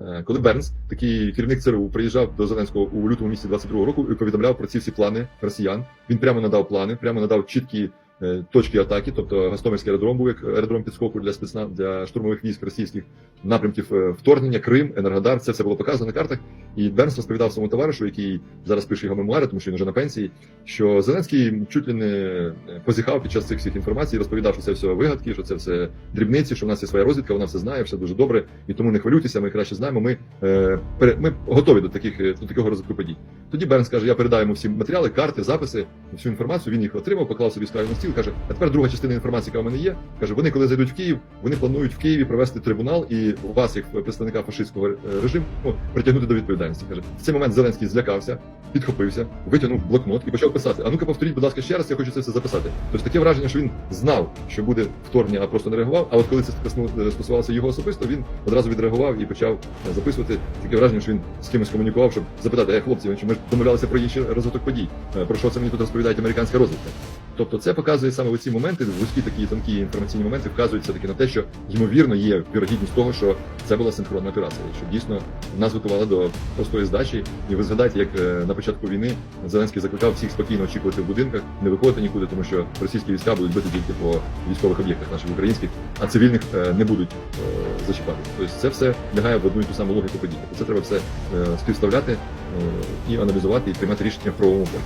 Е, Коли Бернс, такий керівник ЦРУ, приїжджав до Зеленського у лютому місяці 22-го року і повідомляв про ці всі плани росіян, він прямо надав плани, прямо надав чіткі точки атаки, тобто Гастомельський аеродром був як аеродром підскоку для спецназ для штурмових військ російських напрямків е, вторгнення, Крим, Енергодар. Це все було показано на картах. І Бернс розповідав своєму товаришу, який зараз пише його мемуари, тому що він вже на пенсії. Що Зеленський чуть ли не е, позіхав під час цих всіх інформацій, розповідав, що це все вигадки, що це все дрібниці, що в нас є своя розвідка, вона все знає, все дуже добре, і тому не хвилюйтеся. Ми краще знаємо. Ми, е, ми готові до таких е, до такого розвитку подій. Тоді Бернс каже: я передаю йому всі матеріали, карти, записи, всю інформацію. Він їх отримав, поклав собі справі на стіл. Каже: а тепер друга частина інформації, яка в мене є. каже: вони, коли зайдуть в Київ, вони планують в Києві провести трибунал і вас, як представника фашистського е, режиму, притягнути до відповідальності. каже, в цей момент Зеленський злякався, підхопився, витягнув блокнот і почав писати. А ну-ка повторіть, будь ласка, ще раз, я хочу це все записати. Тобто таке враження, що він знав, що буде вторгнення, а просто не реагував. А от коли це стосувалося його особисто, він одразу відреагував і почав е, записувати. Таке враження, що він з кимось комунікував, щоб запитати, е, хлопці, ми ж домовлялися про інший розвиток подій. Е, Про що це мені тут розповідають американська розвідка? Тобто це показує саме в ці моменти, вузькі такі тонкі інформаційні моменти вказують все таки на те, що ймовірно є вірогідність того, що це була синхронна операція, що дійсно нас готували до простої здачі. І ви згадаєте, як е, на початку війни Зеленський закликав всіх спокійно очікувати в будинках, не виходити нікуди, тому що російські війська будуть бити тільки по військових об'єктах наших українських, а цивільних е, не будуть е, зачіпати. Тобто це все лягає в одну і ту саму логіку подій. Це треба все співставляти і аналізувати, і приймати рішення в правовому полі.